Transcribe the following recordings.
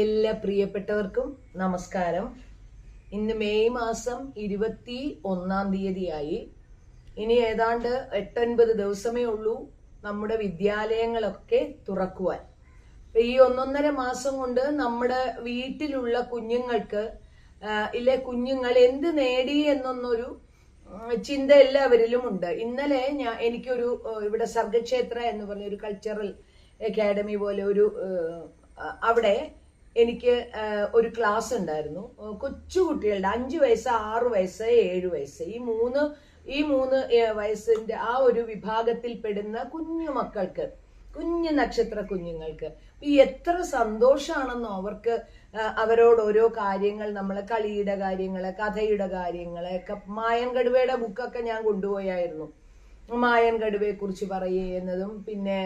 എല്ലാ പ്രിയപ്പെട്ടവർക്കും നമസ്കാരം. ഇന്ന് മെയ് മാസം ഇരുപത്തി ഒന്നാം തീയതിയായി. ഇനി ഏതാണ്ട് എട്ടൊൻപത് ദിവസമേ ഉള്ളൂ നമ്മുടെ വിദ്യാലയങ്ങളൊക്കെ തുറക്കുവാൻ. ഈ ഒന്നൊന്നര മാസം കൊണ്ട് നമ്മുടെ വീട്ടിലുള്ള കുഞ്ഞുങ്ങൾക്ക് ഇല്ലെ കുഞ്ഞുങ്ങൾ എന്ത് നേടി എന്നൊന്നൊരു ചിന്ത എല്ലാവരിലും ഉണ്ട്. ഇന്നലെ ഞാൻ എനിക്കൊരു ഇവിടെ സർഗക്ഷേത്ര എന്ന് പറഞ്ഞ ഒരു കൾച്ചറൽ അക്കാഡമി പോലെ ഒരു അവിടെ എനിക്ക് ഒരു ക്ലാസ് ഉണ്ടായിരുന്നു. കൊച്ചുകുട്ടികളുടെ കൊച്ചു കുട്ടികളുടെ അഞ്ചു വയസ്സ് ആറ് വയസ്സ് ഏഴ് വയസ്സ് ഈ മൂന്ന് ഈ മൂന്ന് വയസ്സിന്റെ ആ ഒരു വിഭാഗത്തിൽ പെടുന്ന കുഞ്ഞു മക്കൾക്ക് കുഞ്ഞു നക്ഷത്ര കുഞ്ഞുങ്ങൾക്ക് ഈ എത്ര സന്തോഷമാണെന്നോ അവർക്ക് അവരോട് ഓരോ കാര്യങ്ങൾ നമ്മൾ കളിയുടെ കാര്യങ്ങൾ കഥയുടെ കാര്യങ്ങൾ ഒക്കെ മായൻ കടുവയുടെ ബുക്കൊക്കെ ഞാൻ കൊണ്ടുപോയായിരുന്നു. മായൻ കടുവയെ കുറിച്ച് പറയുന്നതും പിന്നെ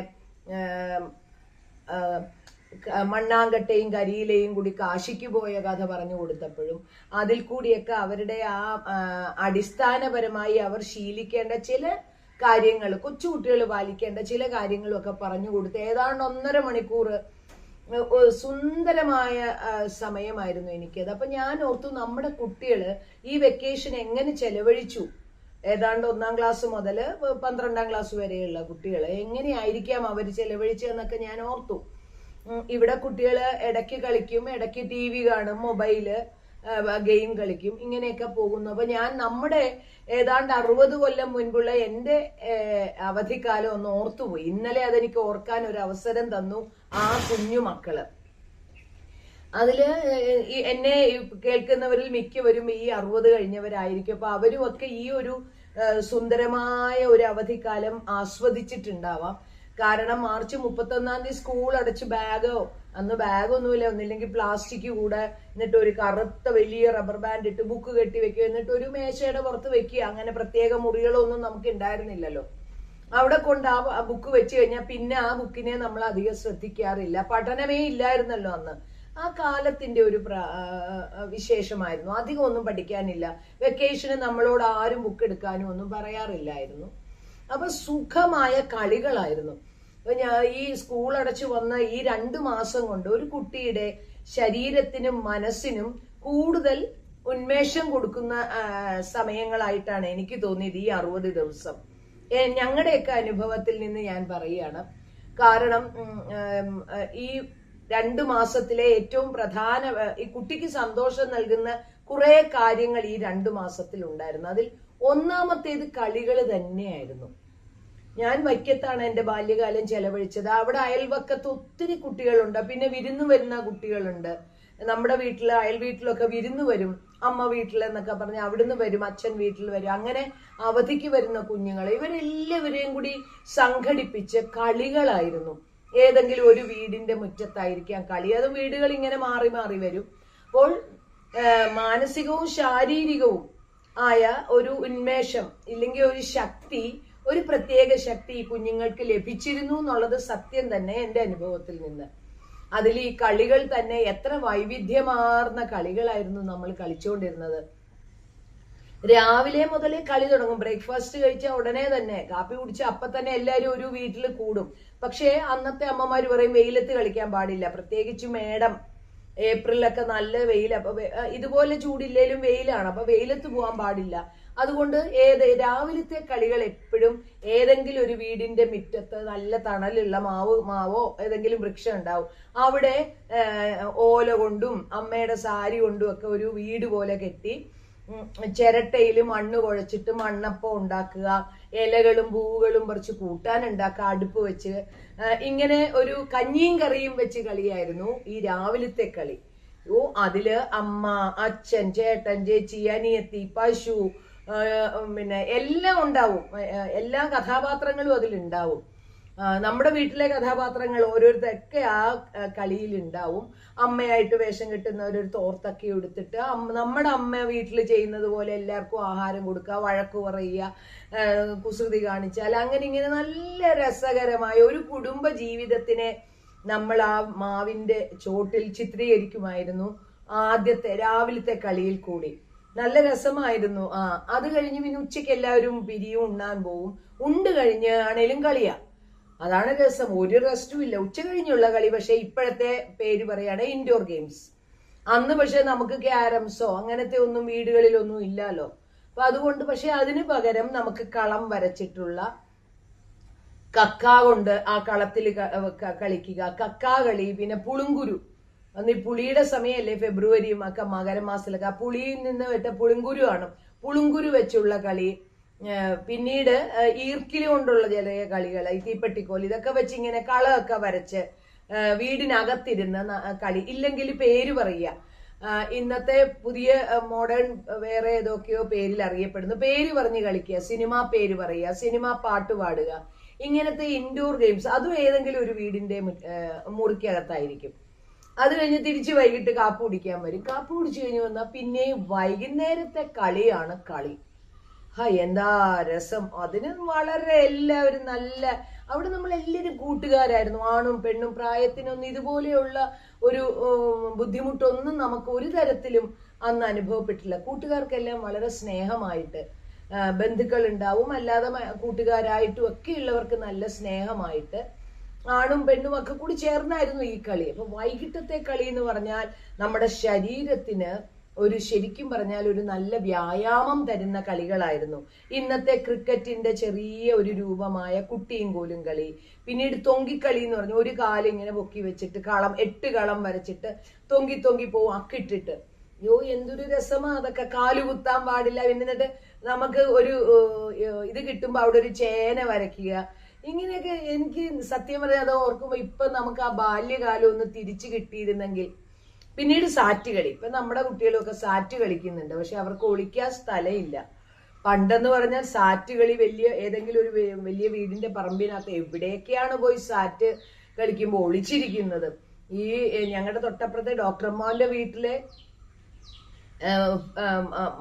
മണ്ണാങ്കട്ടയും കരിയിലയും കൂടി കാശിക്ക് പോയ കഥ പറഞ്ഞു കൊടുത്തപ്പോഴും അതിൽ കൂടിയൊക്കെ അവരുടെ ആ അടിസ്ഥാനപരമായി അവർ ശീലിക്കേണ്ട ചില കാര്യങ്ങൾ കൊച്ചുകുട്ടികൾ പാലിക്കേണ്ട ചില കാര്യങ്ങളൊക്കെ പറഞ്ഞു കൊടുത്ത് ഏതാണ്ട് ഒന്നര മണിക്കൂർ സുന്ദരമായ സമയമായിരുന്നു എനിക്കത്. അപ്പൊ ഞാൻ ഓർത്തു നമ്മുടെ കുട്ടികൾ ഈ വെക്കേഷൻ എങ്ങനെ ചെലവഴിച്ചു? ഏതാണ്ട് ഒന്നാം ക്ലാസ് മുതൽ പന്ത്രണ്ടാം ക്ലാസ് വരെയുള്ള കുട്ടികൾ എങ്ങനെയായിരിക്കാം അവർ ചെലവഴിച്ചതെന്നൊക്കെ ഞാൻ ഓർത്തു. ഇവിടെ കുട്ടികൾ ഇടയ്ക്ക് കളിക്കും ഇടയ്ക്ക് ടി വി കാണും മൊബൈൽ ഗെയിം കളിക്കും ഇങ്ങനെയൊക്കെ പോകുന്നു. അപ്പൊ ഞാൻ നമ്മുടെ ഏതാണ്ട് അറുപത് കൊല്ലം മുൻപുള്ള എന്റെ അവധിക്കാലം ഒന്ന് ഓർത്തുപോയി. ഇന്നലെ അതെനിക്ക് ഓർക്കാൻ ഒരു അവസരം തന്നു ആ കുഞ്ഞു മക്കൾ. അതിൽ എന്നെ കേൾക്കുന്നവരിൽ മിക്കവരും ഈ അറുപത് കഴിഞ്ഞവരായിരിക്കും. അപ്പൊ അവരും ഒക്കെ ഈ ഒരു സുന്ദരമായ ഒരു അവധിക്കാലം ആസ്വദിച്ചിട്ടുണ്ടാവാം. കാരണം മാർച്ച് മുപ്പത്തൊന്നാം തീയതി സ്കൂൾ അടച്ച് ബാഗോ? അന്ന് ബാഗൊന്നുമില്ല. ഒന്നില്ലെങ്കിൽ പ്ലാസ്റ്റിക് കൂടെ എന്നിട്ട് ഒരു കറുത്ത വലിയ റബ്ബർ ബാൻഡ് ഇട്ട് ബുക്ക് കെട്ടി വെക്കുക. എന്നിട്ട് ഒരു മേശയുടെ പുറത്ത് വെക്കുക. അങ്ങനെ പ്രത്യേക മുറികളൊന്നും നമുക്ക് ഉണ്ടായിരുന്നില്ലല്ലോ. അവിടെ കൊണ്ട് ആ ബുക്ക് വെച്ച് കഴിഞ്ഞാൽ പിന്നെ ആ ബുക്കിനെ നമ്മൾ അധികം ശ്രദ്ധിക്കാറില്ല. പഠനമേ ഇല്ലായിരുന്നല്ലോ അന്ന്. ആ കാലത്തിന്റെ ഒരു വിശേഷമായിരുന്നു. അധികം ഒന്നും പഠിക്കാനില്ല. വെക്കേഷന് നമ്മളോട് ആരും ബുക്ക് എടുക്കാനും ഒന്നും പറയാറില്ലായിരുന്നു. അപ്പൊ സുഖമായ കളികളായിരുന്നു. ഈ സ്കൂൾ അടച്ചു വന്ന ഈ രണ്ടു മാസം കൊണ്ട് ഒരു കുട്ടിയുടെ ശരീരത്തിനും മനസ്സിനും കൂടുതൽ ഉന്മേഷം കൊടുക്കുന്ന സമയങ്ങളായിട്ടാണ് എനിക്ക് തോന്നിയത് ഈ അറുപത് ദിവസം. ഞങ്ങളുടെയൊക്കെ അനുഭവത്തിൽ നിന്ന് ഞാൻ പറയുകയാണ്. കാരണം ഈ രണ്ടു മാസത്തിലെ ഏറ്റവും പ്രധാന ഈ കുട്ടിക്ക് സന്തോഷം നൽകുന്ന കുറെ കാര്യങ്ങൾ ഈ രണ്ടു മാസത്തിൽ ഉണ്ടായിരുന്നു അതിൽ ഒന്നാമത്തേത് കളികൾ തന്നെയായിരുന്നു. ഞാൻ വൈക്കത്താണ് എന്റെ ബാല്യകാലം ചെലവഴിച്ചത്. അവിടെ അയൽവക്കത്ത് ഒത്തിരി കുട്ടികളുണ്ട്. പിന്നെ വിരുന്ന് വരുന്ന കുട്ടികളുണ്ട്. നമ്മുടെ വീട്ടിൽ അയൽ വീട്ടിലൊക്കെ വിരുന്ന് വരും. അമ്മ വീട്ടിൽ എന്നൊക്കെ പറഞ്ഞ് അവിടുന്ന് വരും അച്ഛൻ വീട്ടിൽ വരും. അങ്ങനെ അവധിക്ക് വരുന്ന കുഞ്ഞുങ്ങൾ ഇവരെല്ലാവരെയും കൂടി സംഘടിപ്പിച്ച് കളികളായിരുന്നു. ഏതെങ്കിലും ഒരു വീടിന്റെ മുറ്റത്തായിരിക്കാം കളി. അത് വീടുകൾ ഇങ്ങനെ മാറി മാറി വരും. അപ്പോൾ മാനസികവും ശാരീരികവും ആയ ഒരു ഉന്മേഷം ഇല്ലെങ്കിൽ ഒരു ശക്തി ഒരു പ്രത്യേക ശക്തി ഈ കുഞ്ഞുങ്ങൾക്ക് ലഭിച്ചിരുന്നു എന്നുള്ളത് സത്യം തന്നെ എന്റെ അനുഭവത്തിൽ നിന്ന്. അതിൽ ഈ കളികൾ തന്നെ എത്ര വൈവിധ്യമാർന്ന കളികളായിരുന്നു നമ്മൾ കളിച്ചുകൊണ്ടിരുന്നത്. രാവിലെ മുതലേ കളി തുടങ്ങും. ബ്രേക്ക്ഫാസ്റ്റ് കഴിച്ച ഉടനെ തന്നെ കാപ്പി കുടിച്ച അപ്പൊ തന്നെ എല്ലാവരും ഒരു വീട്ടിൽ കൂടും. പക്ഷേ അന്നത്തെ അമ്മമാര് പറയും വെയിലത്ത് കളിക്കാൻ പാടില്ല. പ്രത്യേകിച്ച് മേടം ഏപ്രിലൊക്കെ നല്ല വെയിൽ അപ്പൊ ഇതുപോലെ ചൂടില്ലേലും വെയിലാണ്. അപ്പൊ വെയിലത്ത് പോകാൻ പാടില്ല. അതുകൊണ്ട് ഏത് രാവിലത്തെ കളികൾ എപ്പോഴും ഏതെങ്കിലും ഒരു വീടിന്റെ മുറ്റത്ത് നല്ല തണലുള്ള മാവ് മാവോ ഏതെങ്കിലും വൃക്ഷം ഉണ്ടാവും. അവിടെ ഓല കൊണ്ടും അമ്മയുടെ സാരി കൊണ്ടും ഒക്കെ ഒരു വീട് പോലെ കെട്ടി ചിരട്ടയിൽ മണ്ണ് കുഴച്ചിട്ട് മണ്ണപ്പം ഉണ്ടാക്കുക ഇലകളും പൂവുകളും പറിച്ച് കൂട്ടാൻ ഉണ്ടാക്കുക അടുപ്പ് വെച്ച് ഇങ്ങനെ ഒരു കഞ്ഞിയും കറിയും വെച്ച് കളിയായിരുന്നു ഈ രാവിലത്തെ കളി. ഓ അതിൽ അമ്മ അച്ഛൻ ചേട്ടൻ ചേച്ചി അനിയത്തി പശു പിന്നെ എല്ലാം ഉണ്ടാവും. എല്ലാ കഥാപാത്രങ്ങളും അതിലുണ്ടാവും. നമ്മുടെ വീട്ടിലെ കഥാപാത്രങ്ങൾ ഓരോരുത്തരൊക്കെ ആ കളിയിൽ ഉണ്ടാവും അമ്മയായിട്ട് വേഷം കിട്ടുന്ന ഒരു തോർത്തൊക്കെ എടുത്തിട്ട് നമ്മുടെ അമ്മ വീട്ടിൽ ചെയ്യുന്നത് പോലെ എല്ലാവർക്കും ആഹാരം കൊടുക്കുക വഴക്ക് പറയുക കുസൃതി കാണിച്ചാൽ അങ്ങനെ ഇങ്ങനെ നല്ല രസകരമായ ഒരു കുടുംബ ജീവിതത്തിനെ നമ്മൾ ആ മാവിന്റെ ചോട്ടിൽ ചിത്രീകരിക്കുമായിരുന്നു ആദ്യത്തെ രാവിലത്തെ കളിയിൽ കൂടി. നല്ല രസമായിരുന്നു. ആ അത് കഴിഞ്ഞ് പിന്നെ ഉച്ചയ്ക്ക് എല്ലാവരും പിരിയും ഉണ്ണാൻ പോവും. ഉണ്ട് കഴിഞ്ഞ് ആണേലും കളിയാ. അതാണ് രസം. ഒരു റെസ്റ്റും ഇല്ല. ഉച്ച കഴിഞ്ഞുള്ള കളി പക്ഷെ ഇപ്പോഴത്തെ പേര് പറയാണ് ഇൻഡോർ ഗെയിംസ് അന്ന് പക്ഷെ നമുക്ക് ക്യാരംസോ അങ്ങനത്തെ ഒന്നും വീടുകളിലൊന്നും ഇല്ലല്ലോ അപ്പൊ അതുകൊണ്ട് പക്ഷെ അതിന് പകരം നമുക്ക് കളം വരച്ചിട്ടുള്ള കക്ക കൊണ്ട് ആ കളത്തിൽ കളിക്കുക. കക്ക കളി പിന്നെ പുളുങ്കുരു. അന്ന് ഈ പുളിയുടെ സമയമല്ലേ ഫെബ്രുവരിയും ഒക്കെ മകരമാസത്തിലൊക്കെ. ആ പുളിയിൽ നിന്ന് വെട്ട പുളുങ്കുരു ആണ്. പുളുങ്കുരു വെച്ചുള്ള കളി പിന്നീട് ഈർക്കിലി കൊണ്ടുള്ള ചെറിയ കളികൾ ഈ തീപ്പെട്ടിക്കോൽ ഇതൊക്കെ വെച്ച് ഇങ്ങനെ കളമൊക്കെ വരച്ച് വീടിനകത്തിരുന്ന കളി ഇല്ലെങ്കിൽ പേര് പറയുക. ഇന്നത്തെ പുതിയ മോഡേൺ വേറെ ഏതൊക്കെയോ പേരിൽ അറിയപ്പെടുന്നു. പേര് പറഞ്ഞ് കളിക്കുക സിനിമ പേര് പറയുക സിനിമ പാട്ട് പാടുക ഇങ്ങനത്തെ ഇൻഡോർ ഗെയിംസ് അതും ഏതെങ്കിലും ഒരു വീടിന്റെ മുറിക്കകത്തായിരിക്കും. അത് കഴിഞ്ഞ് തിരിച്ച് വൈകിട്ട് കാപ്പ് കുടിക്കാൻ വരും. കാപ്പ് കുടിച്ചു കഴിഞ്ഞ് വന്നാൽ പിന്നെ വൈകുന്നേരത്തെ കളിയാണ് കളി. ഹാ എന്താ രസം. അതിന് വളരെ എല്ലാവരും നല്ല അവിടെ നമ്മൾ എല്ലാവരും കൂട്ടുകാരായിരുന്നു. ആണും പെണ്ണും പ്രായത്തിനൊന്നും ഇതുപോലെയുള്ള ഒരു ബുദ്ധിമുട്ടൊന്നും നമുക്ക് ഒരു തരത്തിലും അന്ന് അനുഭവപ്പെട്ടില്ല. കൂട്ടുകാർക്കെല്ലാം വളരെ സ്നേഹമായിട്ട് ബന്ധുക്കൾ ഉണ്ടാവും അല്ലാതെ കൂട്ടുകാരായിട്ടും ഒക്കെ ഉള്ളവർക്ക് നല്ല സ്നേഹമായിട്ട് ആണും പെണ്ണും ഒക്കെ കൂടി ചേർന്നായിരുന്നു ഈ കളി. അപ്പൊ വൈകിട്ടത്തെ കളി എന്ന് പറഞ്ഞാൽ നമ്മുടെ ശരീരത്തിന് ഒരു ശരിക്കും പറഞ്ഞാൽ ഒരു നല്ല വ്യായാമം തരുന്ന കളികളായിരുന്നു. ഇന്നത്തെ ക്രിക്കറ്റിന്റെ ചെറിയ ഒരു രൂപമായ കുട്ടിയും കോലും കളി. പിന്നീട് തൊങ്കിക്കളി എന്ന് പറഞ്ഞു ഒരു കാൽ ഇങ്ങനെ പൊക്കി വെച്ചിട്ട് കളം എട്ട് കളം വരച്ചിട്ട് തൊങ്കി തൊങ്കി പോവും അക്കിട്ടിട്ട്. യോ എന്തൊരു രസമാ അതൊക്കെ. കാൽ കുത്താൻ പാടില്ല. എന്നിട്ട് നമുക്ക് ഒരു ഇത് കിട്ടുമ്പോ അവിടെ ഒരു ചേന വരയ്ക്കുക. ഇങ്ങനെയൊക്കെ എനിക്ക് സത്യം പറയാതെ ഓർക്കുമ്പോൾ ഓർക്കുമ്പോ ഇപ്പൊ നമുക്ക് ആ ബാല്യകാലം ഒന്ന് തിരിച്ചു കിട്ടിയിരുന്നെങ്കിൽ പിന്നീട് സാറ്റ് കളി. ഇപ്പൊ നമ്മുടെ കുട്ടികളൊക്കെ സാറ്റ് കളിക്കുന്നുണ്ട്. പക്ഷെ അവർക്ക് ഒളിക്കാൻ സ്ഥലമില്ല. പണ്ടെന്ന് പറഞ്ഞാൽ സാറ്റ് കളി വലിയ ഏതെങ്കിലും ഒരു വലിയ വീടിന്റെ പറമ്പിനകത്ത് എവിടെയൊക്കെയാണ് പോയി സാറ്റ് കളിക്കുമ്പോൾ ഒളിച്ചിരിക്കുന്നത്? ഈ ഞങ്ങളുടെ തൊട്ടപ്പുറത്തെ ഡോക്ടർമാരുടെ വീട്ടിലെ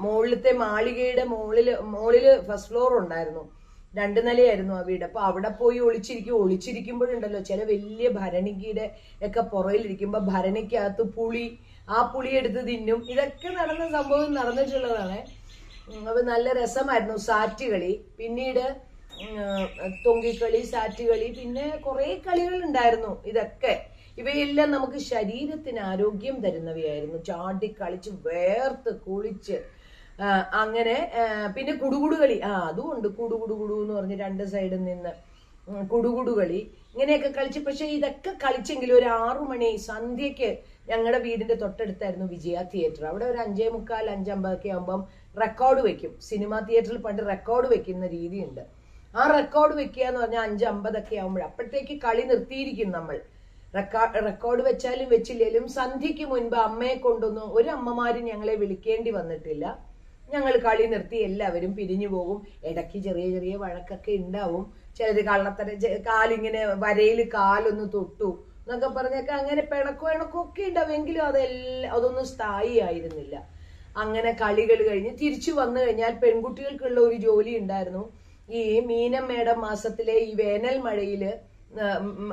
മുകളിലത്തെ മാളികയുടെ മുകളിൽ മുകളിൽ ഫസ്റ്റ് ഫ്ലോർ ഉണ്ടായിരുന്നു. രണ്ട് നിലയായിരുന്നു ആ വീട്. അപ്പൊ അവിടെ പോയി ഒളിച്ചിരിക്കും. ഒളിച്ചിരിക്കുമ്പോഴുണ്ടല്ലോ ചില വലിയ ഭരണികയുടെ ഒക്കെ പുറയിലിരിക്കുമ്പോ ഭരണിക്കകത്ത് പുളി ആ പുളി എടുത്ത് തിന്നും. ഇതൊക്കെ നടന്ന സംഭവം നടന്നിട്ടുള്ളതാണ്. അപ്പോൾ അപ്പൊ നല്ല രസമായിരുന്നു. സാറ്റ് കളി പിന്നീട് തൊങ്കിക്കളി സാറ്റ് കളി പിന്നെ കുറെ കളികൾ ഉണ്ടായിരുന്നു ഇതൊക്കെ. ഇവയെല്ലാം നമുക്ക് ശരീരത്തിന് ആരോഗ്യം തരുന്നവയായിരുന്നു. ചാടി കളിച്ച് വേർത്ത് കുളിച്ച് അങ്ങനെ പിന്നെ കുടുകുടുകളി. ആ അതും ഉണ്ട്. കുടുകുടു കുടു എന്ന് പറഞ്ഞ് രണ്ട് സൈഡിൽ നിന്ന്. കുടുകുടുകളി. ഇങ്ങനെയൊക്കെ കളിച്ച്. പക്ഷെ ഇതൊക്കെ കളിച്ചെങ്കിലും ഒരു ആറു മണി സന്ധ്യക്ക് ഞങ്ങളുടെ വീടിന്റെ തൊട്ടടുത്തായിരുന്നു വിജയ തിയേറ്റർ അവിടെ ഒരു അഞ്ചേ മുക്കാൽ അഞ്ചമ്പതൊക്കെ ആകുമ്പം റെക്കോർഡ് വെക്കും. സിനിമാ തിയേറ്ററിൽ പണ്ട് റെക്കോർഡ് വെക്കുന്ന രീതിയുണ്ട്. ആ റെക്കോർഡ് വെക്കുക എന്ന് പറഞ്ഞാൽ അഞ്ച് അമ്പതൊക്കെ ആകുമ്പോൾ അപ്പോഴത്തേക്ക് കളി നിർത്തിയിരിക്കും നമ്മൾ. റെക്കോർഡ് വെച്ചാലും വെച്ചില്ലെങ്കിലും സന്ധ്യയ്ക്ക് മുൻപ് അമ്മയെ കൊണ്ടൊന്നും ഒരു അമ്മമാരും ഞങ്ങളെ വിളിക്കേണ്ടി വന്നിട്ടില്ല. ഞങ്ങൾ കളി നിർത്തി എല്ലാവരും പിരിഞ്ഞു പോകും. ഇടയ്ക്ക് ചെറിയ ചെറിയ വഴക്കൊക്കെ ഉണ്ടാവും. ചിലർ കള്ളത്തര കാലിങ്ങനെ വരയിൽ കാലൊന്ന് തൊട്ടു എന്നൊക്കെ പറഞ്ഞൊക്കെ അങ്ങനെ പിണക്കോ ഇണക്കോ ഒക്കെ ഉണ്ടാവും എങ്കിലും അതെല്ലാം അതൊന്നും സ്ഥായി ആയിരുന്നില്ല. അങ്ങനെ കളികൾ കഴിഞ്ഞ് തിരിച്ചു വന്നു കഴിഞ്ഞാൽ പെൺകുട്ടികൾക്കുള്ള ഒരു ജോലി ഉണ്ടായിരുന്നു. ഈ മീനം മേടം മാസത്തിലെ ഈ വേനൽ മഴയിൽ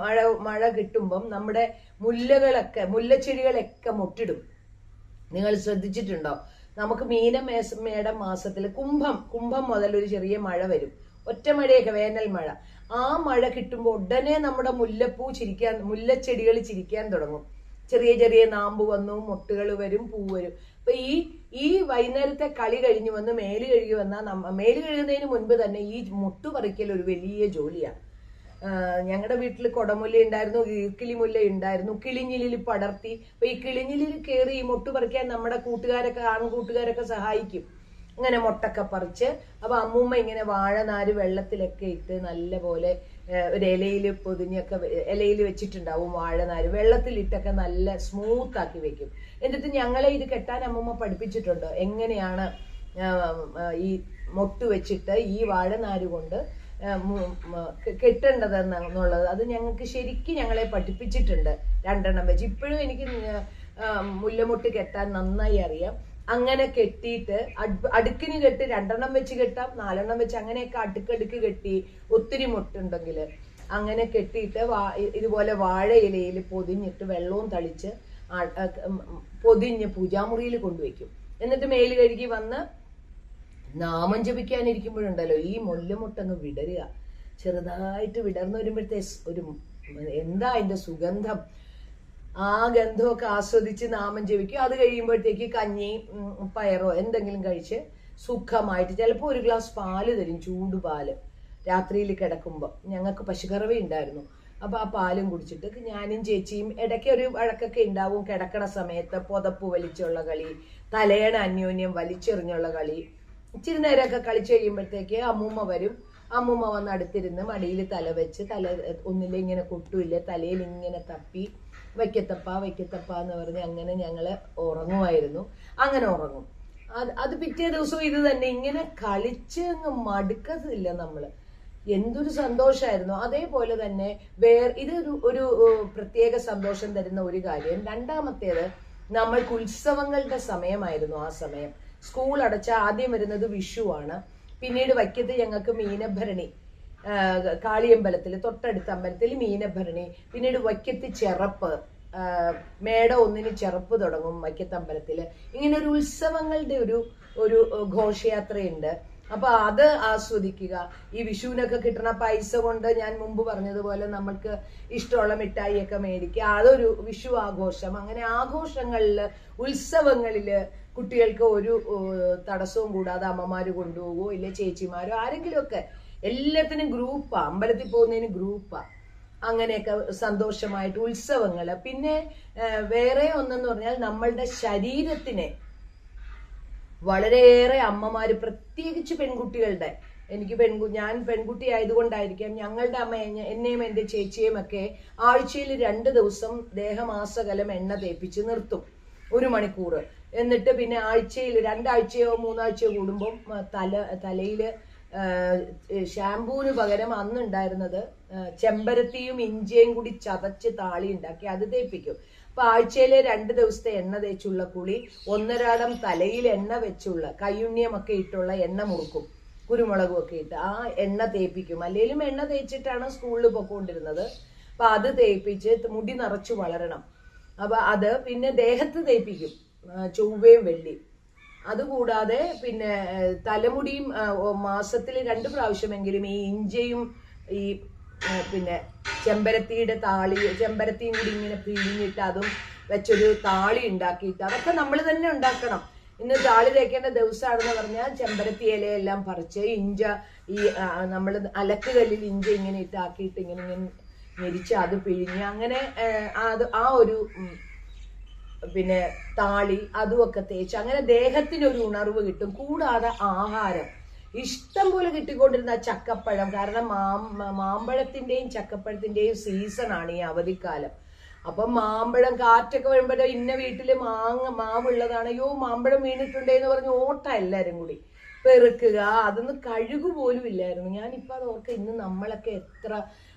മഴ മഴ കിട്ടുമ്പം നമ്മുടെ മുല്ലകളൊക്കെ മുല്ലച്ചെടികളൊക്കെ മുട്ടിടും. നിങ്ങൾ ശ്രദ്ധിച്ചിട്ടുണ്ടോ? നമുക്ക് മീനമേസ മേടം മാസത്തിൽ കുംഭം കുംഭം മുതൽ ഒരു ചെറിയ മഴ വരും. ഒറ്റ മഴയൊക്കെ വേനൽ മഴ. ആ മഴ കിട്ടുമ്പോൾ ഉടനെ നമ്മുടെ മുല്ലപ്പൂ ചിരിക്കാൻ മുല്ലച്ചെടികൾ ചിരിക്കാൻ തുടങ്ങും. ചെറിയ ചെറിയ നാമ്പ് വന്നു മുട്ടുകൾ വരും പൂ വരും. അപ്പൊ ഈ ഈ വൈകുന്നേരത്തെ കളി കഴിഞ്ഞു വന്ന് മേൽ കഴുകി വന്നാൽ മേൽ കഴുകുന്നതിന് മുൻപ് തന്നെ ഈ മുട്ടു പറിക്കൽ ഒരു വലിയ ജോലിയാണ് ഞങ്ങളുടെ വീട്ടിൽ കൊടമുല്ല ഉണ്ടായിരുന്നു കിളിമുല്ല മുല്ല ഉണ്ടായിരുന്നു കിളിഞ്ഞിലിൽ പടർത്തി. അപ്പൊ ഈ കിളിഞ്ഞിലിൽ കയറി ഈ മൊട്ട് പറിക്കാൻ നമ്മുടെ കൂട്ടുകാരൊക്കെ ആൺകൂട്ടുകാരൊക്കെ സഹായിക്കും. ഇങ്ങനെ മുട്ടൊക്കെ പറിച്ച് അപ്പൊ അമ്മൂമ്മ ഇങ്ങനെ വാഴനാര് വെള്ളത്തിലൊക്കെ ഇട്ട് നല്ല പോലെ ഒരു ഇലയിൽ പൊതിഞ്ഞൊക്കെ ഇലയിൽ വെച്ചിട്ടുണ്ടാവും വാഴനാര്. വെള്ളത്തിലിട്ടൊക്കെ നല്ല സ്മൂത്ത് ആക്കി വെക്കും എന്നിട്ട് ഞങ്ങളെ ഇത് കെട്ടാൻ അമ്മൂമ്മ പഠിപ്പിച്ചിട്ടുണ്ട്. എങ്ങനെയാണ് ഈ മൊട്ട് വെച്ചിട്ട് ഈ വാഴനാര് കൊണ്ട് ആ, മു- മ- കെ- കെട്ടേണ്ടതെന്ന് എന്നുള്ളത് അത് ഞങ്ങൾക്ക് ശരിക്കും ഞങ്ങളെ പഠിപ്പിച്ചിട്ടുണ്ട്. രണ്ടെണ്ണം വെച്ച്. ഇപ്പോഴും എനിക്ക് മുല്ലമുട്ട് കെട്ടാൻ നന്നായി അറിയാം. അങ്ങനെ കെട്ടിയിട്ട് അട്- അടുക്കിന് കെട്ട് രണ്ടെണ്ണം വെച്ച് കെട്ടാം നാലെണ്ണം വെച്ച് അങ്ങനെയൊക്കെ അടുക്കടുക്ക് കെട്ടി ഒത്തിരി മുട്ടുണ്ടെങ്കിൽ അങ്ങനെ കെട്ടിയിട്ട് ഇതുപോലെ വാഴയിലയിൽ പൊതിഞ്ഞിട്ട് വെള്ളവും തളിച്ച് പൊതിഞ്ഞ് പൂജാമുറിയിൽ കൊണ്ടുവയ്ക്കും. എന്നിട്ട് മേൽ കഴുകി വന്ന് നാമം ജപിക്കാനിരിക്കുമ്പോഴുണ്ടല്ലോ ഈ മുല്ലമുട്ടങ്ങ് വിടരുക. ചെറുതായിട്ട് വിടർന്നു വരുമ്പോഴത്തെ ഒരു എന്താ അതിന്റെ സുഗന്ധം? ആ ഗന്ധമൊക്കെ ആസ്വദിച്ച് നാമം ജപിക്കും അത് കഴിയുമ്പോഴത്തേക്ക് കഞ്ഞി പയറോ എന്തെങ്കിലും കഴിച്ച് സുഖമായിട്ട് ചിലപ്പോൾ ഒരു ഗ്ലാസ് പാൽ തരും ചൂട് പാൽ രാത്രിയിൽ കിടക്കുമ്പോൾ ഞങ്ങൾക്ക് പശുക്കറവി ഉണ്ടായിരുന്നു. അപ്പൊ ആ പാലും കുടിച്ചിട്ട് ഞാനും ചേച്ചിയും ഇടയ്ക്ക് ഒരു വഴക്കൊക്കെ ഉണ്ടാവും. കിടക്കണ സമയത്ത് പുതപ്പ് വലിച്ചുള്ള കളി തലയണ അന്യോന്യം വലിച്ചെറിഞ്ഞുള്ള കളി ഇച്ചിരി നേരമൊക്കെ കളിച്ചു കഴിയുമ്പോഴത്തേക്ക് അമ്മൂമ്മ വരും. അമ്മൂമ്മ വന്ന് അടുത്തിരുന്ന് മടിയിൽ തല വെച്ച് തല ഒന്നില്ല ഇങ്ങനെ കൊട്ടുമില്ല തലയിൽ ഇങ്ങനെ തപ്പി വയ്ക്കത്തപ്പ വയ്ക്കത്തപ്പ എന്ന് പറഞ്ഞ് അങ്ങനെ ഞങ്ങൾ ഉറങ്ങുമായിരുന്നു. അങ്ങനെ ഉറങ്ങും. അത് അത് പിറ്റേ ദിവസവും ഇത് തന്നെ ഇങ്ങനെ കളിച്ച് അങ്ങ് മടുക്കത്തില്ല നമ്മൾ. എന്തൊരു സന്തോഷമായിരുന്നു അതേപോലെ തന്നെ വേർ ഇതൊരു ഒരു പ്രത്യേക സന്തോഷം തരുന്ന ഒരു കാര്യം. രണ്ടാമത്തേത് നമ്മൾക്ക് ഉത്സവങ്ങളുടെ സമയമായിരുന്നു ആ സമയം. സ്കൂൾ അടച്ച ആദ്യം വരുന്നത് വിഷുവാണ് പിന്നീട് വയ്ക്കത്ത് ഞങ്ങൾക്ക് മീനഭരണി കാളിയമ്പലത്തിൽ തൊട്ടടുത്ത അമ്പലത്തിൽ മീനഭരണി പിന്നീട് വയ്ക്കത്ത് ചെറപ്പ് മേട ഒന്നിന് ചെറുപ്പ് തുടങ്ങും വൈക്കത്ത് അമ്പലത്തിൽ. ഇങ്ങനെ ഒരു ഉത്സവങ്ങളുടെ ഒരു ഒരു ഘോഷയാത്രയുണ്ട്. അപ്പൊ അത് ആസ്വദിക്കുക. ഈ വിഷുവിനൊക്കെ കിട്ടുന്ന പൈസ കൊണ്ട് ഞാൻ മുമ്പ് പറഞ്ഞതുപോലെ നമ്മൾക്ക് ഇഷ്ടമുള്ള മിഠായിയൊക്കെ മേടിക്കുക. അതൊരു വിഷു ആഘോഷം. അങ്ങനെ ആഘോഷങ്ങളിൽ ഉത്സവങ്ങളിൽ കുട്ടികൾക്ക് ഒരു തടസ്സവും കൂടാതെ അമ്മമാര് കൊണ്ടുപോകുമോ ഇല്ല ചേച്ചിമാരോ ആരെങ്കിലും ഒക്കെ എല്ലാത്തിനും ഗ്രൂപ്പാ അമ്പലത്തിൽ പോകുന്നതിന് ഗ്രൂപ്പാ. അങ്ങനെയൊക്കെ സന്തോഷമായിട്ട് ഉത്സവങ്ങൾ പിന്നെ വേറെ ഒന്നെന്ന് പറഞ്ഞാൽ നമ്മളുടെ ശരീരത്തിനെ വളരെയേറെ അമ്മമാര് പ്രത്യേകിച്ച് പെൺകുട്ടികളുടെ എനിക്ക് പെൺകു ഞാൻ പെൺകുട്ടി ആയതുകൊണ്ടായിരിക്കാം ഞങ്ങളുടെ അമ്മ എന്നെ- എന്നെയും എന്റെ ചേച്ചിയെയും ഒക്കെ ആഴ്ചയിൽ രണ്ട് ദിവസം ദേഹമാസകലം എണ്ണ തേപ്പിച്ച് നിർത്തും. ഒരു മണിക്കൂർ എന്നിട്ട് പിന്നെ ആഴ്ചയിൽ രണ്ടാഴ്ചയോ മൂന്നാഴ്ചയോ കൂടുമ്പം തല തലയിൽ ഷാംപൂവിന് പകരം അന്നുണ്ടായിരുന്നത് ചെമ്പരത്തിയും ഇഞ്ചിയും കൂടി ചതച്ച് താളി ഉണ്ടാക്കി അത് തേപ്പിക്കും. അപ്പൊ ആഴ്ചയിലെ രണ്ട് ദിവസത്തെ എണ്ണ തേച്ചുള്ള കുളി ഒന്നരാടം തലയിൽ എണ്ണ വെച്ചുള്ള കയ്യുണ്ണിയമൊക്കെ ഇട്ടുള്ള എണ്ണ മുറുക്കും കുരുമുളകും ഒക്കെ ഇട്ട് ആ എണ്ണ തേപ്പിക്കും. അല്ലെങ്കിലും എണ്ണ തേച്ചിട്ടാണ് സ്കൂളിൽ പൊക്കോണ്ടിരുന്നത്. അപ്പൊ അത് തേപ്പിച്ച് മുടി നിറച്ചു വളരണം. അപ്പൊ അത് പിന്നെ ദേഹത്ത് തേപ്പിക്കും. ചൊവ്വയും വെള്ളിയും അതുകൂടാതെ പിന്നെ തലമുടിയും മാസത്തിൽ രണ്ട് പ്രാവശ്യമെങ്കിലും ഈ ഇഞ്ചയും ഈ പിന്നെ ചെമ്പരത്തിയുടെ താളി ചെമ്പരത്തിയും കൂടി ഇങ്ങനെ പിഴിഞ്ഞിട്ട് അതും വെച്ചൊരു താളി ഉണ്ടാക്കിയിട്ട് അതൊക്കെ നമ്മൾ തന്നെ ഉണ്ടാക്കണം. ഇന്ന് താളി തേക്കേണ്ട ദിവസമാണെന്ന് പറഞ്ഞാൽ ചെമ്പരത്തി ഇലയെല്ലാം പറിച്ച് ഇഞ്ച ഈ നമ്മൾ അലക്ക് കല്ലിൽ ഇഞ്ച ഇങ്ങനെ ഇട്ടാക്കിയിട്ട് ഇങ്ങനെ ഇങ്ങനെ മെരിച്ച് അത് പിഴിഞ്ഞ് അങ്ങനെ അത് ആ ഒരു പിന്നെ താളി അതുമൊക്കെ തേച്ച് അങ്ങനെ ദേഹത്തിന് ഒരു ഉണർവ് കിട്ടും. കൂടാതെ ആഹാരം. ഇഷ്ടം പോലെ കിട്ടിക്കൊണ്ടിരുന്ന ചക്കപ്പഴം. കാരണം മാമ്പഴത്തിന്റെയും ചക്കപ്പഴത്തിന്റെയും സീസണാണ് ഈ അവധിക്കാലം. അപ്പം മാമ്പഴം കാറ്റൊക്കെ വരുമ്പോഴേ ഇന്ന വീട്ടിൽ മാങ്ങ മാവുള്ളതാണ്. അയ്യോ മാമ്പഴം വീണിട്ടുണ്ടേ എന്ന് പറഞ്ഞ് ഓട്ട എല്ലാരും കൂടി. പെറുക്കുക അതൊന്നും കഴുകു പോലും ഇല്ലായിരുന്നു. ഞാനിപ്പോൾ അത് ഓർക്ക ഇന്ന് നമ്മളൊക്കെ എത്ര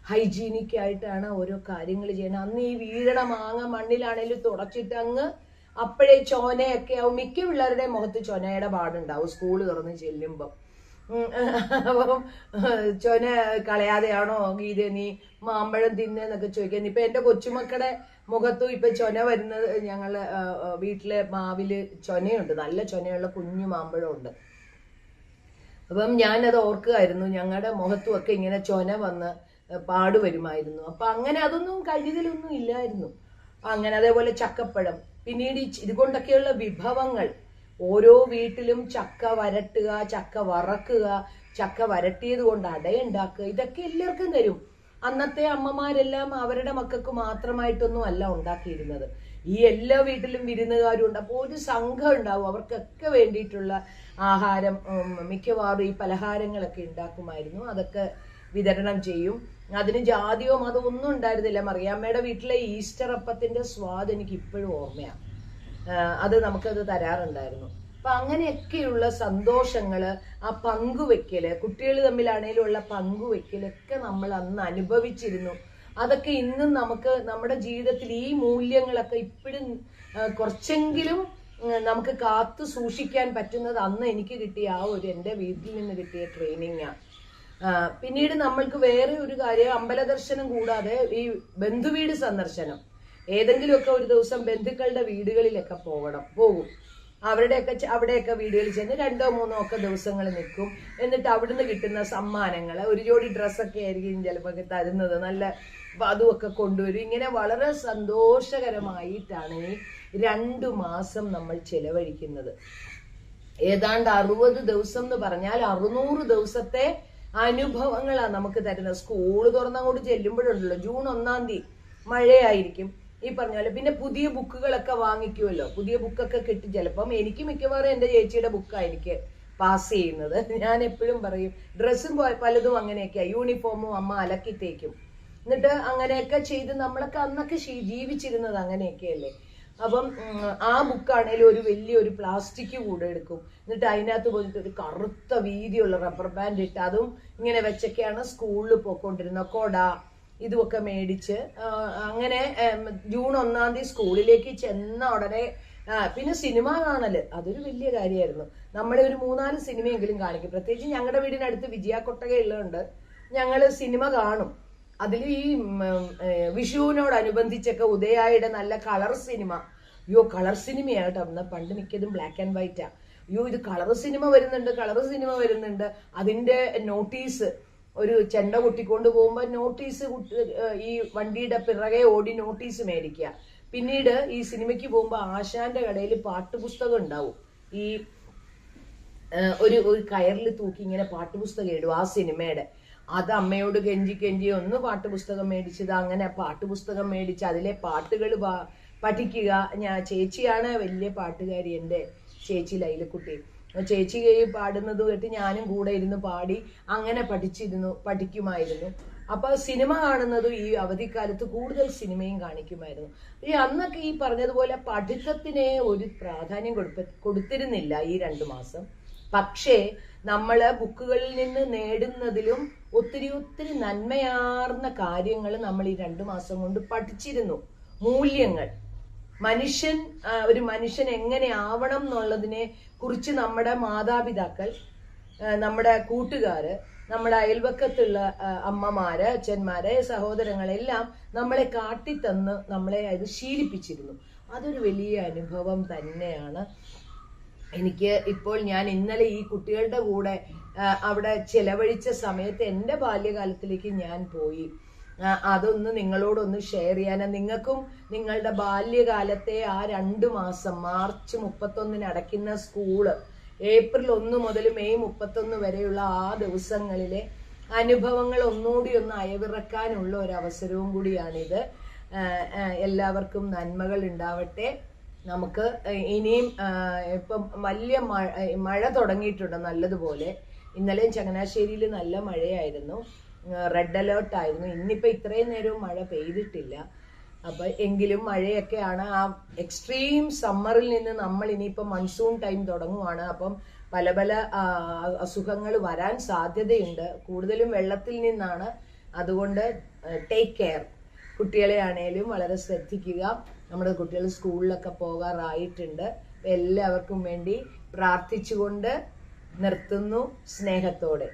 ഹൈജീനിക് ആയിട്ടാണ് ഓരോ കാര്യങ്ങൾ ചെയ്യണം അന്ന് ഈ വീഴണ മാങ്ങ മണ്ണിലാണേലും തുടച്ചിട്ട് അങ്ങ് അപ്പോഴേ ചോനയൊക്കെ ആവും. മിക്ക പിള്ളേരുടെ മുഖത്ത് ചൊനയുടെ പാടുണ്ടാവും സ്കൂൾ തുറന്ന് ചെല്ലുമ്പം. ഉം, അപ്പം ചൊന കളയാതെയാണോ ഗീത നീ മാമ്പഴം തിന്നെന്നൊക്കെ ചോദിക്കാൻ. ഇപ്പൊ എന്റെ കൊച്ചുമക്കളുടെ മുഖത്തും ഇപ്പൊ ചൊന വരുന്നത് ആ, വീട്ടിലെ മാവിൽ ചൊനയുണ്ട്. നല്ല ചൊനയുള്ള കുഞ്ഞു മാമ്പഴം ഉണ്ട് അപ്പം ഞാനത് ഓർക്കുമായിരുന്നു ഞങ്ങളുടെ മുഖത്തുമൊക്കെ ഇങ്ങനെ ചൊന വന്ന് പാട് വരുമായിരുന്നു അപ്പൊ അങ്ങനെ അതൊന്നും കഴുകലൊന്നും ഇല്ലായിരുന്നു. അങ്ങനെ അതേപോലെ ചക്കപ്പഴം. പിന്നീട് ഈ ഇതുകൊണ്ടൊക്കെയുള്ള വിഭവങ്ങൾ. ഓരോ വീട്ടിലും ചക്ക വരട്ടുക ചക്ക വറക്കുക ചക്ക വരട്ടിയത് കൊണ്ട് അടയുണ്ടാക്കുക. ഇതൊക്കെ എല്ലാവർക്കും തരും. അന്നത്തെ അമ്മമാരെല്ലാം അവരുടെ മക്കൾക്ക് മാത്രമായിട്ടൊന്നും അല്ല ഉണ്ടാക്കിയിരുന്നത്. ഈ എല്ലാ വീട്ടിലും വിരുന്നുകാരും ഉണ്ട് അപ്പോൾ ഒരു സംഘം ഉണ്ടാവും. അവർക്കൊക്കെ വേണ്ടിയിട്ടുള്ള ആഹാരം മിക്കവാറും ഈ പലഹാരങ്ങളൊക്കെ ഉണ്ടാക്കുമായിരുന്നു. അതൊക്കെ വിതരണം ചെയ്യും. അതിന് ജാതിയോ മതമോ ഒന്നും ഉണ്ടായിരുന്നില്ല. മറിയാമ്മയുടെ വീട്ടിലെ ഈസ്റ്റർ അപ്പത്തിന്റെ സ്വാദ് എനിക്ക് ഇപ്പോഴും ഓർമ്മയാണ് അത് നമുക്കത് തരാറുണ്ടായിരുന്നു. അപ്പൊ അങ്ങനെയൊക്കെയുള്ള സന്തോഷങ്ങൾ ആ പങ്കുവെക്കൽ കുട്ടികൾ തമ്മിലാണേലും ഉള്ള പങ്കുവെക്കലൊക്കെ നമ്മൾ അന്ന് അനുഭവിച്ചിരുന്നു. അതൊക്കെ ഇന്നും നമുക്ക് നമ്മുടെ ജീവിതത്തിൽ ഈ മൂല്യങ്ങളൊക്കെ ഇപ്പോഴും കുറച്ചെങ്കിലും നമുക്ക് കാത്തു സൂക്ഷിക്കാൻ പറ്റുന്നത് അന്ന് എനിക്ക് കിട്ടിയ ആ ഒരു എന്റെ വീട്ടിൽ നിന്ന് കിട്ടിയ ട്രെയിനിങ്ങാണ് പിന്നീട് നമ്മൾക്ക് വേറെ ഒരു കാര്യം അമ്പല ദർശനം കൂടാതെ ഈ ബന്ധുവീട് സന്ദർശനം. ഏതെങ്കിലുമൊക്കെ ഒരു ദിവസം ബന്ധുക്കളുടെ വീടുകളിലൊക്കെ പോകണം പോകും. അവരുടെയൊക്കെ അവിടെയൊക്കെ വീടുകളിൽ ചെന്ന് രണ്ടോ മൂന്നോ ഒക്കെ ദിവസങ്ങൾ നിൽക്കും. എന്നിട്ട് അവിടുന്ന് കിട്ടുന്ന സമ്മാനങ്ങൾ ഒരു ജോഡി ഡ്രസ്സൊക്കെ ആയിരിക്കും ചിലപ്പോൾ തരുന്നത്. നല്ല വധുവൊക്കെ കൊണ്ടുവരും. ഇങ്ങനെ വളരെ സന്തോഷകരമായിട്ടാണ് ഈ രണ്ടു മാസം നമ്മൾ ചെലവഴിക്കുന്നത്. ഏതാണ്ട് അറുപത് ദിവസം എന്ന് പറഞ്ഞാൽ അറുന്നൂറ് ദിവസത്തെ അനുഭവങ്ങളാണ് നമുക്ക് തരുന്നത്. സ്കൂൾ തുറന്നങ്ങോട്ട് ചെല്ലുമ്പോഴുണ്ടല്ലോ ജൂൺ ഒന്നാം തീയതി മഴയായിരിക്കും. ഈ പറഞ്ഞ പോലെ പിന്നെ പുതിയ ബുക്കുകളൊക്കെ വാങ്ങിക്കുമല്ലോ. പുതിയ ബുക്കൊക്കെ കിട്ടി. ചിലപ്പം എനിക്ക് മിക്കവാറും എന്റെ ചേച്ചിയുടെ ബുക്കായിരിക്കും പാസ് ചെയ്യുന്നത്. ഞാൻ എപ്പോഴും പറയും ഡ്രസ്സും പലതും അങ്ങനെയൊക്കെയാണ് യൂണിഫോമും അമ്മ അലക്കി തേക്കും. എന്നിട്ട് അങ്ങനെയൊക്കെ ചെയ്ത് നമ്മളൊക്കെ അന്നൊക്കെ ജീവിച്ചിരുന്നത് അങ്ങനെയൊക്കെയല്ലേ? അപ്പം ആ ബുക്കാണേലും ഒരു വലിയൊരു പ്ലാസ്റ്റിക് കൂടെ എടുക്കും. എന്നിട്ട് അതിനകത്ത് പോയിട്ട് ഒരു കറുത്ത വീതിയുള്ള റബ്ബർ ബാൻഡ് ഇട്ട് അതും ഇങ്ങനെ വെച്ചൊക്കെയാണ് സ്കൂളിൽ പോയിക്കൊണ്ടിരുന്നത്. കൊട ഇതുമൊക്കെ മേടിച്ച് അങ്ങനെ ജൂൺ ഒന്നാം തീയതി സ്കൂളിലേക്ക് ചെന്ന ഉടനെ പിന്നെ സിനിമ കാണൽ അതൊരു വലിയ കാര്യമായിരുന്നു. നമ്മളെ ഒരു മൂന്നാൽ സിനിമയെങ്കിലും കാണിക്കും. പ്രത്യേകിച്ച് ഞങ്ങളുടെ വീടിനടുത്ത് വിജയ കൊട്ടക ഉള്ളതുകൊണ്ട് ഞങ്ങൾ സിനിമ കാണും. അതിൽ ഈ വിഷുവിനോടനുബന്ധിച്ചൊക്കെ ഉദയായുടെ നല്ല കളർ സിനിമ. അയ്യോ കളർ സിനിമയാണ് കേട്ടോ. എന്നാ പണ്ട് മിക്കതും ബ്ലാക്ക് ആൻഡ് വൈറ്റാ അയ്യോ ഇത് കളർ സിനിമ വരുന്നുണ്ട് കളർ സിനിമ വരുന്നുണ്ട്. അതിന്റെ നോട്ടീസ് ഒരു ചെണ്ട കുട്ടിക്കൊണ്ട് പോകുമ്പോൾ നോട്ടീസ് ഈ വണ്ടിയുടെ പിറകെ ഓടി നോട്ടീസ് മേടിക്കുക. പിന്നീട് ഈ സിനിമയ്ക്ക് പോകുമ്പോൾ ആശാന്റെ കടയിൽ പാട്ടുപുസ്തകം ഉണ്ടാവും. ഈ ഒരു ഒരു കയറിൽ തൂക്കി ഇങ്ങനെ പാട്ടുപുസ്തകം ഇടും ആ സിനിമയുടെ. അത് അമ്മയോട് കെഞ്ചി കെഞ്ചി ഒന്ന് പാട്ടുപുസ്തകം മേടിച്ചത്. അങ്ങനെ പാട്ടുപുസ്തകം മേടിച്ച് അതിലെ പാട്ടുകൾ പഠിക്കുക. ഞാൻ ചേച്ചിയാണ് വലിയ പാട്ടുകാരി എന്റെ ചേച്ചി ലൈലക്കുട്ടി. ചേച്ചി പാടുന്നത് കേട്ട് ഞാനും കൂടെ ഇരുന്ന് പാടി അങ്ങനെ പഠിച്ചിരുന്നു പഠിക്കുമായിരുന്നു. അപ്പൊ സിനിമ കാണുന്നതും ഈ അവധിക്കാലത്ത് കൂടുതൽ സിനിമയും കാണിക്കുമായിരുന്നു. ഈ അന്നൊക്കെ ഈ പറഞ്ഞതുപോലെ പഠിത്തത്തിനെ ഒരു പ്രാധാന്യം കൊടുപ്പ കൊടുത്തിരുന്നില്ല ഈ രണ്ടു മാസം. പക്ഷേ നമ്മൾ ബുക്കുകളിൽ നിന്ന് നേടുന്നതിലും ഒത്തിരി ഒത്തിരി നന്മയാർന്ന കാര്യങ്ങൾ നമ്മൾ ഈ രണ്ടു മാസം കൊണ്ട് പഠിച്ചിരുന്നു. മൂല്യങ്ങൾ. മനുഷ്യൻ ഒരു മനുഷ്യൻ എങ്ങനെ ആവണം എന്നുള്ളതിനെ കുറിച്ച് നമ്മുടെ മാതാപിതാക്കൾ നമ്മുടെ കൂട്ടുകാര് നമ്മുടെ അയൽവക്കത്തുള്ള അമ്മമാര് അച്ഛന്മാര് സഹോദരങ്ങളെല്ലാം നമ്മളെ കാട്ടിത്തന്ന് നമ്മളെ അത് ശീലിപ്പിച്ചിരുന്നു. അതൊരു വലിയ അനുഭവം തന്നെയാണ് എനിക്ക് ഇപ്പോൾ ഞാൻ ഇന്നലെ ഈ കുട്ടികളുടെ കൂടെ അവിടെ ചെലവഴിച്ച സമയത്ത് എന്റെ ബാല്യകാലത്തിലേക്ക് ഞാൻ പോയി. അതൊന്ന് നിങ്ങളോടൊന്ന് ഷെയർ ചെയ്യാൻ നിങ്ങൾക്കും നിങ്ങളുടെ ബാല്യകാലത്തെ ആ രണ്ട് മാസം മാർച്ച് മുപ്പത്തൊന്നിന് അടയ്ക്കുന്ന സ്കൂൾ ഏപ്രിൽ ഒന്ന് മുതൽ മെയ് മുപ്പത്തൊന്ന് വരെയുള്ള ആ ദിവസങ്ങളിലെ അനുഭവങ്ങൾ ഒന്നുകൂടി ഒന്ന് അയവിറക്കാനുള്ള ഒരു അവസരവും കൂടിയാണിത്. എല്ലാവർക്കും നന്മകൾ ഉണ്ടാവട്ടെ. നമുക്ക് ഇനിയും ഇപ്പം വലിയ മഴ മഴ തുടങ്ങിയിട്ടുണ്ട് നല്ലതുപോലെ. ഇന്നലെയും ചങ്ങനാശ്ശേരിയിൽ നല്ല മഴയായിരുന്നു. റെഡ് അലേർട്ട് ആയിരുന്നു. ഇന്നിപ്പോൾ ഇത്രയും നേരവും മഴ പെയ്തിട്ടില്ല. അപ്പൊ എങ്കിലും മഴയൊക്കെയാണ് ആ എക്സ്ട്രീം സമ്മറിൽ നിന്ന് നമ്മൾ ഇനിയിപ്പോൾ മൺസൂൺ ടൈം തുടങ്ങുവാണ്. അപ്പം പല പല അസുഖങ്ങൾ വരാൻ സാധ്യതയുണ്ട്. കൂടുതലും വെള്ളത്തിൽ നിന്നാണ്. അതുകൊണ്ട് ടേക്ക് കെയർ കുട്ടികളെ വളരെ ശ്രദ്ധിക്കുക. നമ്മുടെ കുട്ടികൾ സ്കൂളിലൊക്കെ പോകാറായിട്ടുണ്ട്. എല്ലാവർക്കും വേണ്ടി പ്രാർത്ഥിച്ചുകൊണ്ട് നിർത്തുന്നു സ്നേഹത്തോടെ.